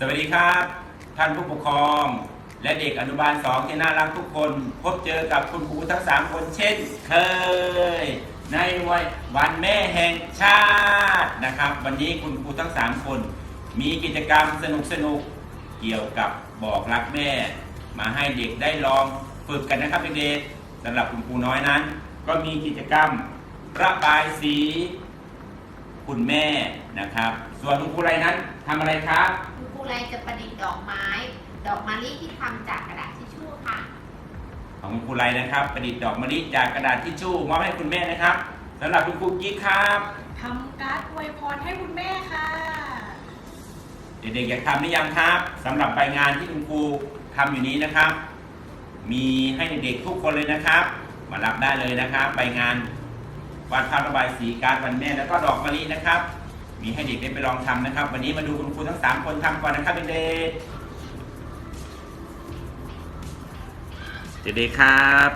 สวัสดีครับ ท่านผู้ปกครอง และเด็กอนุบาลสองที่น่ารักทุกคน พบเจอกับคุณครูทั้งสามคนเช่นเคย ในวันวันแม่แห่งชาตินะครับ วันนี้คุณครูทั้งสามคน มีกิจกรรมสนุกสนุกเกี่ยวกับบอกรักแม่ มาให้เด็กได้ลองฝึกกันนะครับเด็กๆสำหรับคุณครูน้อยนั้น ก็มีกิจกรรมระบายสี คุณแม่นะครับ ส่วนคุณครูไรนั้นทำอะไรครับ คุณครูไรจะประดิษฐ์ดอกไม้ ดอกมะลิที่ทำจากกระดาษทิชชู่ค่ะ ของคุณครูไรนะครับ ประดิษฐ์ดอกมะลิจากกระดาษทิชชู่มอบให้คุณแม่นะครับสำหรับคุณครูกิ๊กครับทำการ์ดอวยพรให้คุณแม่ค่ะ เด็กๆอยากทำหรือยังครับสำหรับใบงานที่คุณครูทำอยู่นี้นะครับ มีให้เด็กๆทุกคนเลยนะครับ มารับได้เลยนะครับ ใบงานวาดภาพระบายสีการดวันแม่แล้วก็ดอกมะลินะครับ มีให้เด็กได้ไปลองทำนะครับ วันนี้มาดูคุณครูทั้งสามคนทำก่อนนะครับเด็กๆเด็กครับ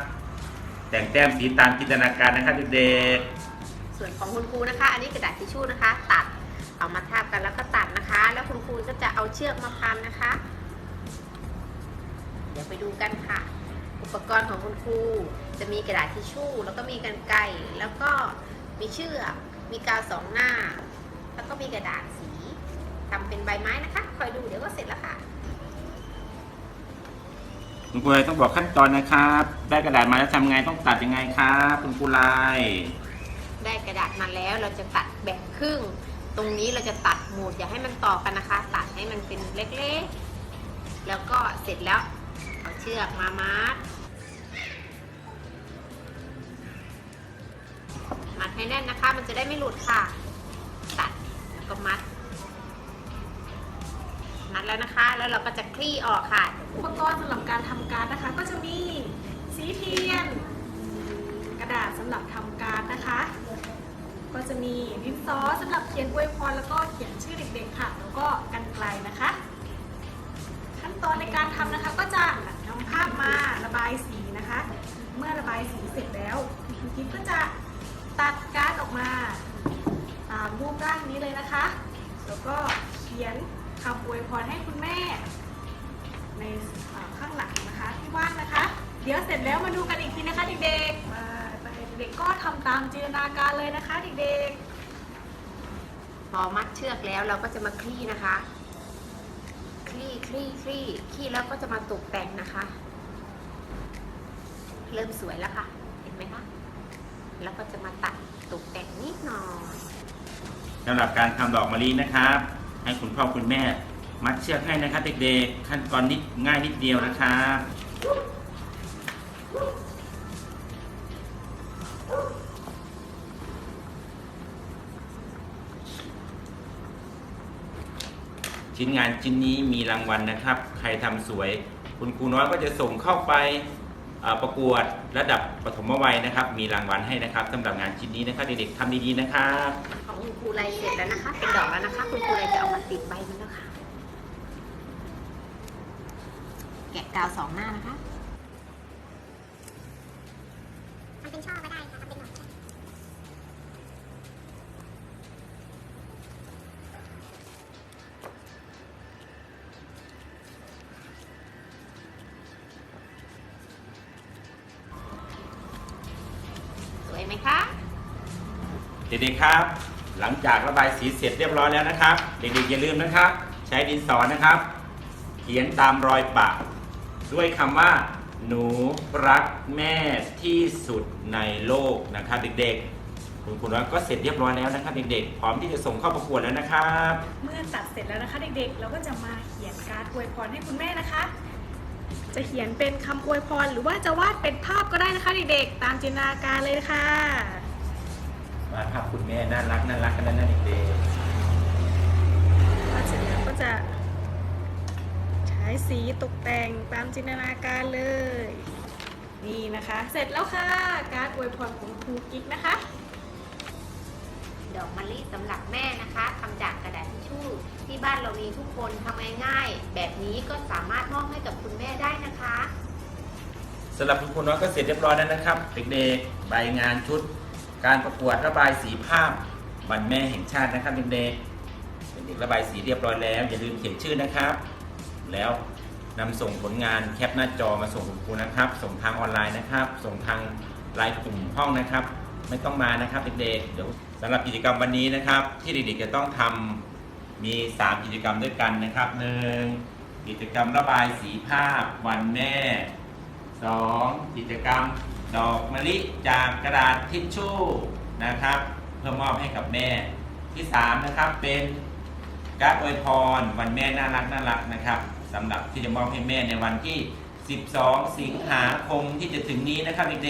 แต่งแต้มสีตามจินตนาการนะครับเด็กๆส่วนของคุณครูนะคะ อันนี้กระดาษทิชชู่นะคะ ตัดเอามาทาบกันแล้วก็ตัดนะคะ แล้วคุณครูก็จะเอาเชือกมาพันนะคะ เดี๋ยวไปดูกันค่ะ อุปกรณ์ของคุณครูจะมีกระดาษทิชชู่ แล้วก็มีกันไกรแล้วก็มีเชือกมีกาวสองหน้า แล้วก็มีกระดาษสีทำเป็นใบไม้นะคะ คอยดูเดี๋ยวก็เสร็จแล้วค่ะคุณครูลายต้องบอกขั้นตอนนะครับ ได้กระดาษมาแล้วทำไงต้องตัดยังไงครับคุณครูลายได้กระดาษมาแล้วเราจะตัดแบ่งครึ่ง ตรงนี้เราจะตัดหมุดอย่าให้มันต่อกันนะคะ ตัดให้มันเป็นเล็กๆ แล้วก็เสร็จแล้วเอาเชือกมามัดมัดให้แน่นนะคะ มันจะได้ไม่หลุดค่ะตัดแล้ว ก็มัด มัดแล้วนะคะ แล้วเราก็จะคลี่ออกค่ะ อุปกรณ์สำหรับการทำการ์ดนะคะ ก็จะมีสีเทียน กระดาษสำหรับทำการ์ดนะคะ ก็จะมีดินสอสำหรับเขียนอวยพรแล้วก็เขียนชื่อเด็กๆ ตามรูปร่างนี้เลยนะคะ แล้วก็เขียนคำอวยพรให้คุณแม่ ในข้างหลังนะคะที่ว่าดนะคะ เดี๋ยวเสร็จแล้วมาดูกันอีกทีนะคะเด็กๆมาไปเด็กๆก็ทำตามจินตนาการเลยนะคะเด็กๆพอมัดเชือกแล้วเราก็จะมาคลี่นะคะ คลี่คลี่คลี่คลี่แล้วก็จะมาตกแต่งนะคะ เริ่มสวยแล้วค่ะ เห็นไหมคะแล้วก็จะมาตัดตกแต่งนิดหน่อย สำหรับการทำดอกมะลินะครับ ให้คุณพ่อคุณแม่ มัดเชือกให้นะครับเด็กๆขั้นตอนนิดง่ายนิดเดียวนะครับชิ้นงานชิ้นนี้มีรางวัลนะครับ ใครทำสวย คุณครูน้อยก็จะส่งเข้าไปประกวดระดับปฐมวัยนะครับ มีรางวัลให้นะครับสำหรับงานชิ้นนี้นะครับเด็กๆทำดีๆนะครับ คุณครูไรเสร็จแล้วนะคะ เป็นดอกแล้วนะคะ คุณครูไรจะเอามาติดใบมันแล้วค่ะ แกะกาวสองหน้านะคะทำเป็นช่อก็ได้ค่ะทำเป็นหนอนก็ได้สวยไหมคะ เด็กๆครับ หลังจากระบายสีเสร็จเรียบร้อยแล้วนะครับ เด็กๆอย่าลืมนะครับ ใช้ดินสอนะครับ เขียนตามรอยปะ ด้วยคำว่า หนูรักแม่ที่สุดในโลกนะครับ เด็กๆ คุณคุณน้อยก็เสร็จเรียบร้อยแล้วนะครับ เด็กๆ พร้อมที่จะส่งเข้าประกวดแล้วนะครับ เมื่อตัดเสร็จแล้วนะคะ เด็กๆ เราก็จะมาเขียนการ์ดอวยพรให้คุณแม่นะคะ จะเขียนเป็นคำอวยพรหรือว่าจะวาดเป็นภาพก็ได้นะคะ เด็กๆ ตามจินตนาการเลยค่ะ วาดภาพคุณแม่น่ารักน่ารักกันนะเด็กวาดเสร็จแล้วก็จะใช้สีตกแต่งตามจินตนาการเลย นี่นะคะ เสร็จแล้วค่ะ การ์ดอวยพรของครูกิ๊กนะคะ ดอกมะลิสำหรับแม่นะคะทำจากกระดาษทิชชู่ที่บ้านเรามีทุกคนทำง่ายๆแบบนี้ก็สามารถมอบให้กับคุณแม่ได้นะคะๆสำหรับคุณคุณน้อยก็เสร็จเรียบร้อยแล้วนะครับ เด็กๆใบงานชุด การประกวดระบายสีภาพวันแม่แห่งชาตินะครับเด็กๆเด็กๆระบายสีเรียบร้อยแล้ว อย่าลืมเขียนชื่อนะครับ แล้วนำส่งผลงานแคปหน้าจอมาส่งคุณครูนะครับ ส่งทางออนไลน์นะครับ ส่งทางไลน์กลุ่มห้องนะครับ ไม่ต้องมานะครับเด็กๆเดี๋ยวสำหรับกิจกรรมวันนี้นะครับ ที่เด็กๆจะต้องทำมี 3 กิจกรรมด้วยกันนะครับหนึ่งกิจกรรมระบายสีภาพวันแม่ 2. กิจกรรม ดอกมะลิจากกระดาษทิชชู่นะครับ เพื่อมอบให้กับแม่ที่3นะครับเป็นการดอวยพรวันแม่น่ารักน่ารักนะครับสำหรับที่จะมอบให้แม่ในวันที่ 12 สิงหาคมที่จะถึงนี้นะครับเด็กเ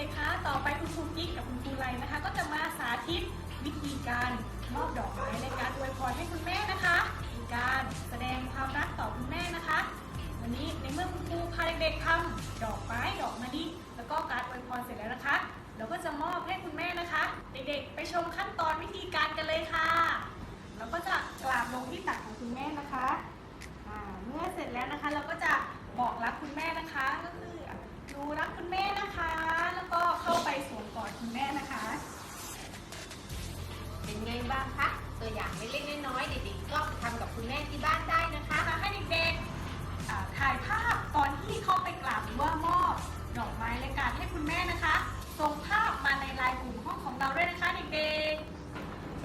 ด็กๆคะต่อไปคุณครูกิ๊กกับคุณครูไลนะคะ ก็จะมาสาธิตวิธีการมอบดอกไม้ในการอวยพรให้คุณแม่นะคะการ เราก็จะมอบให้คุณแม่นะคะ เด็กๆ ไปชมขั้นตอนวิธีการกันเลยค่ะ เราก็จะกราบลงที่ตักของคุณแม่นะคะอ่าเมื่อเสร็จแล้วนะคะ เราก็จะบอกรักคุณแม่นะคะก็คือหนูรักคุณแม่นะคะ แล้วก็เข้าไปสวมกอดคุณแม่นะคะ เป็นไงบ้างคะตัวอย่างเล็กๆน้อยๆเด็กๆก็ทำกับคุณแม่ที่บ้านได้นะคะนะคะให้เด็กๆอ่าถ่ายภาพตอนที่เข้าไปกราบหรือว่ามอบดอกไม้และการให้คุณแม่นะคะ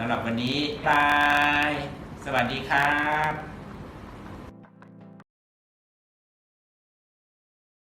สำหรับวันนี้บาย สวัสดีครับ